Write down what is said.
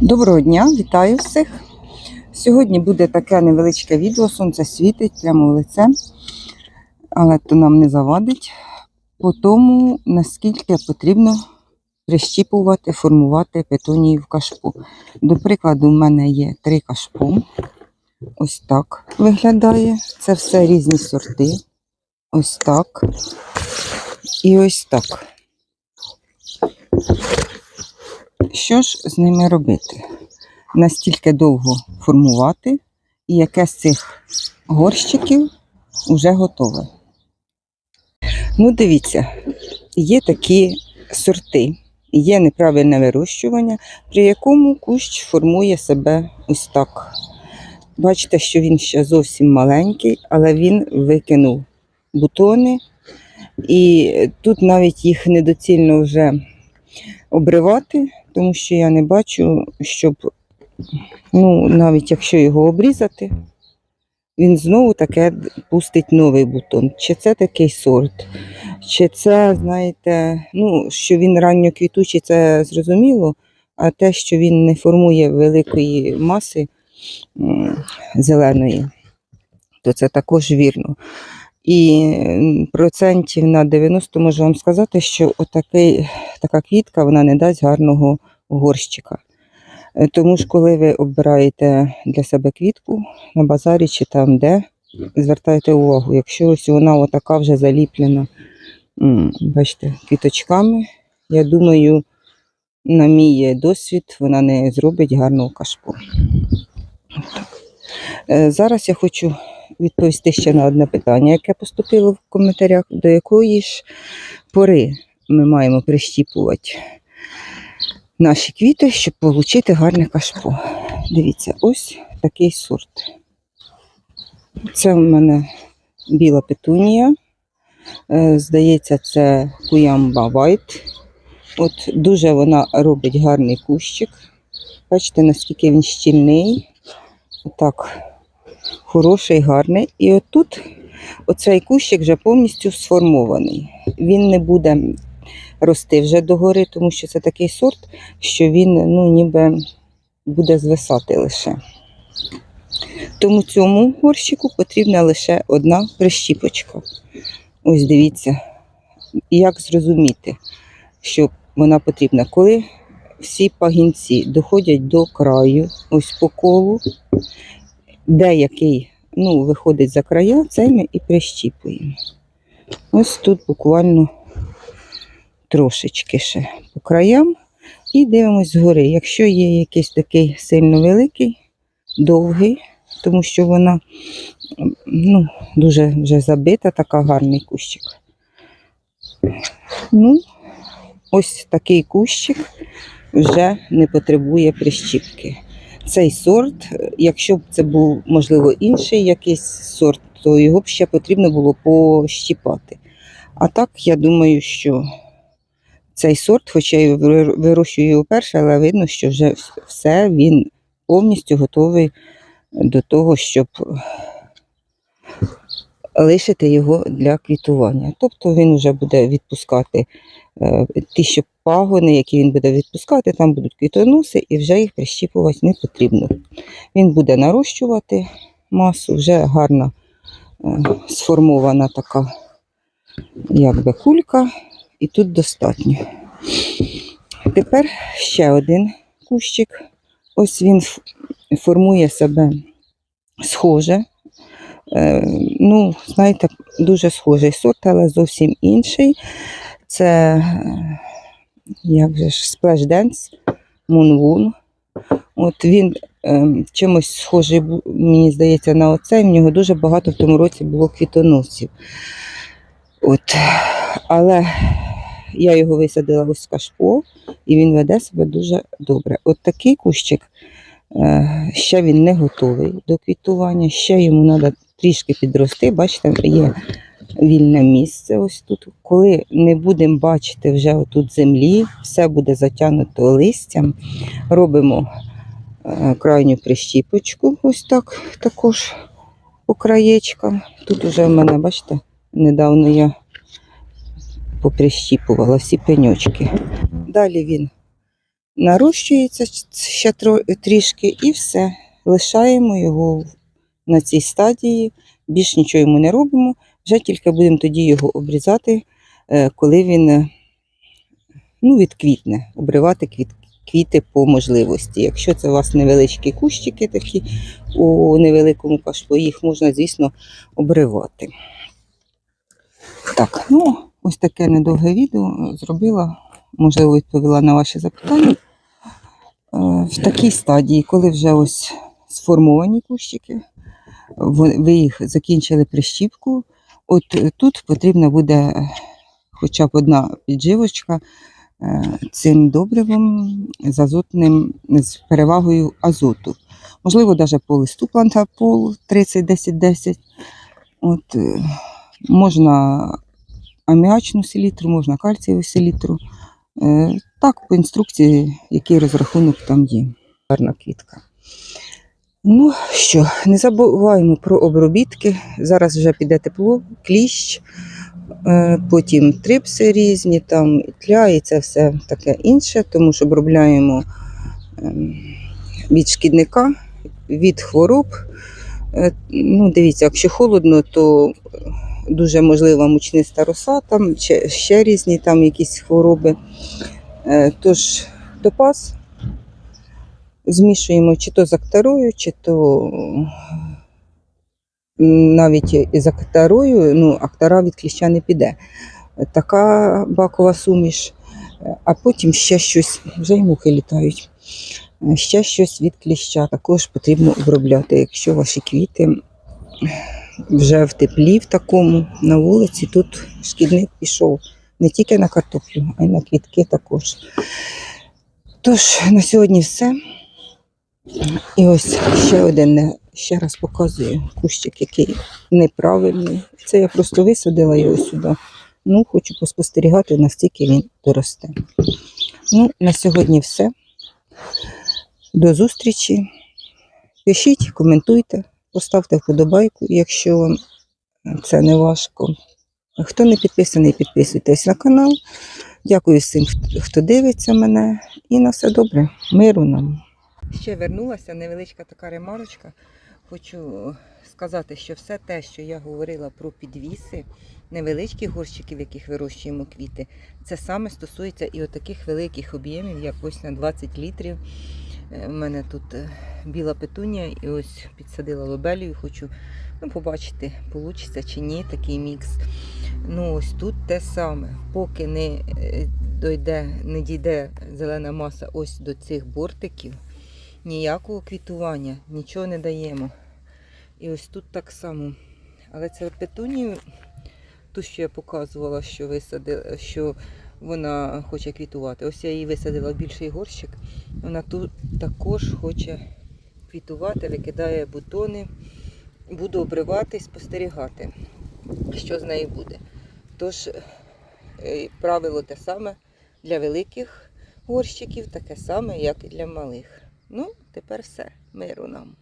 Доброго дня, вітаю всіх. Сьогодні буде таке невеличке відео, сонце світить прямо в лице, але то нам не завадить. По тому, наскільки потрібно прищіпувати, формувати петунії в кашпу. До прикладу, в мене є три кашпу. Ось так виглядає. Це все різні сорти. Ось так. І ось так. Що ж з ними робити? Настільки довго формувати, і яке з цих горщиків вже готове. Ну, дивіться, є такі сорти, є неправильне вирощування, при якому кущ формує себе ось так. Бачите, що він ще зовсім маленький, але він викинув бутони, і тут навіть їх недоцільно вже обривати, тому що я не бачу, щоб, ну, навіть якщо його обрізати, він знову таке пустить новий бутон. Чи це такий сорт, чи це, знаєте, ну, що він ранньоквітучий, це зрозуміло, а те, що він не формує великої маси зеленої, то це також вірно. І процентів на 90 можу вам сказати, що отакий, така квітка вона не дасть гарного горщика. Е, Тому ж, коли ви обираєте для себе квітку на базарі чи там де, звертайте увагу, якщо ось вона отака вже заліплена, бачите, квіточками, я думаю, на мій досвід вона не зробить гарного кашпу. Отак. Е, Зараз я хочу відповісти ще на одне питання, яке поступило в коментарях, до якої ж пори ми маємо прищіпувати наші квіти, щоб отримати гарне кашпо. Дивіться, ось такий сорт. Це в мене біла петунія. Е, Здається, це куямба вайт. От дуже вона робить гарний кущик. Бачите, наскільки він щільний. Отак, хороший, гарний. І отут оцей кущик вже повністю сформований. Він не буде рости вже догори, тому що це такий сорт, що він ну, ніби буде звисати лише. Тому цьому горщику потрібна лише одна прищіпочка. Ось дивіться, як зрозуміти, що вона потрібна, коли всі пагінці доходять до краю, ось по колу, деякий ну, виходить за края, цей ми і прищіпуємо. Ось тут буквально трошечки ще по краям. І дивимось згори. Якщо є якийсь такий сильно великий, довгий, тому що вона ну, дуже вже забита, така гарний кущик. Ну, ось такий кущик вже не потребує прищіпки. Цей сорт, якщо б це був, можливо, інший якийсь сорт, то його б ще потрібно було пощіпати. А так, я думаю, що цей сорт, хоча я вир- вирощую його перше, але видно, що вже все він повністю готовий до того, щоб лишити його для квітування. Тобто він вже буде відпускати е, ті, що пагони, які він буде відпускати, там будуть квітоноси, і вже їх прищіпувати не потрібно. Він буде нарощувати масу, вже гарна е, сформована така якби кулька, і тут достатньо. Тепер ще один кущик. Ось він формує себе схоже. Е, ну, знаєте, дуже схожий сорт, але зовсім інший. Це е, як же ж, Splash Dance Moon От він е, чимось схожий, мені здається, на оцей. В нього дуже багато в тому році було квітоносів. От. Але я його висадила ось в кашпо, і він веде себе дуже добре. От такий кущик, е, ще він не готовий до квітування, ще йому треба трішки підрости. Бачите, є вільне місце ось тут. Коли не будемо бачити вже отут землі, все буде затягнуто листям. Робимо е, крайню прищіпочку, ось так також по краєчкам. Тут вже в мене, бачите, недавно я поприщіпувала всі пеньочки. Далі він нарощується ще трішки і все. Лишаємо його на цій стадії, більш нічого йому не робимо, вже тільки будемо тоді його обрізати, е, коли він е, ну, відквітне, обривати квіт, квіти по можливості. Якщо це у вас невеличкі кущики такі у невеликому кашло, їх можна, звісно, обривати. Так, ну, ось таке недовге відео зробила, можливо, відповіла на ваші запитання. Е, В такій стадії, коли вже ось сформовані кущики, ви їх закінчили прищіпку, от е, тут потрібна буде е, хоча б одна підживочка е, цим добривом з азотним, з перевагою азоту. Можливо, навіть по листу плантапол 30-10-10. От, е, можна аміачну селітру, можна кальцієву селітру. Е, Так, по інструкції, який розрахунок там є. Гарна квітка. Ну що, не забуваємо про обробітки. Зараз вже піде тепло, кліщ, е, потім трипси різні, там і тля, і це все таке інше, тому що обробляємо ем, від шкідника, від хвороб. Е, Ну, дивіться, якщо холодно, то дуже можлива мучниста роса, там ще, ще різні там якісь хвороби. Е, Тож топаз змішуємо чи то з актарою, чи то навіть з актарою, ну, актара від кліща не піде. Така бакова суміш, а потім ще щось, вже й мухи літають. Ще щось від кліща також потрібно обробляти. Якщо ваші квіти вже в теплі в такому на вулиці, тут шкідник пішов не тільки на картоплю, а й на квітки також. Тож, на сьогодні все. І ось ще один, ще раз показую кущик, який неправильний. Це я просто висадила його сюди. Ну, хочу поспостерігати, наскільки він доросте. Ну, на сьогодні все. До зустрічі. Пишіть, коментуйте, поставте вподобайку, якщо вам це не важко. Хто не підписаний, підписуйтесь на канал. Дякую всім, хто- дивиться мене. І на все добре. Миру нам. Ще вернулася невеличка така ремарочка. Хочу сказати, що все те, що я говорила про підвіси, невеличких горщиків, в яких вирощуємо квіти, це саме стосується і отаких великих об'ємів, як ось на 20 літрів. Е, У мене тут е, біла петунія і ось підсадила лобелію. Хочу ну, побачити, вийде чи ні такий мікс. Ну, ось тут те саме. Поки не е, дойде, не дійде зелена маса ось до цих бортиків, ніякого квітування, нічого не даємо. І ось тут так само. Але це петунію, ту, що я показувала, що висадила, що вона хоче квітувати. Ось я її висадила в більший горщик. Вона тут також хоче квітувати, викидає бутони. Буду обривати і спостерігати, що з нею буде. Тож е, правило те саме для великих горщиків, таке саме, як і для малих. Ну, тепер все. Миру нам.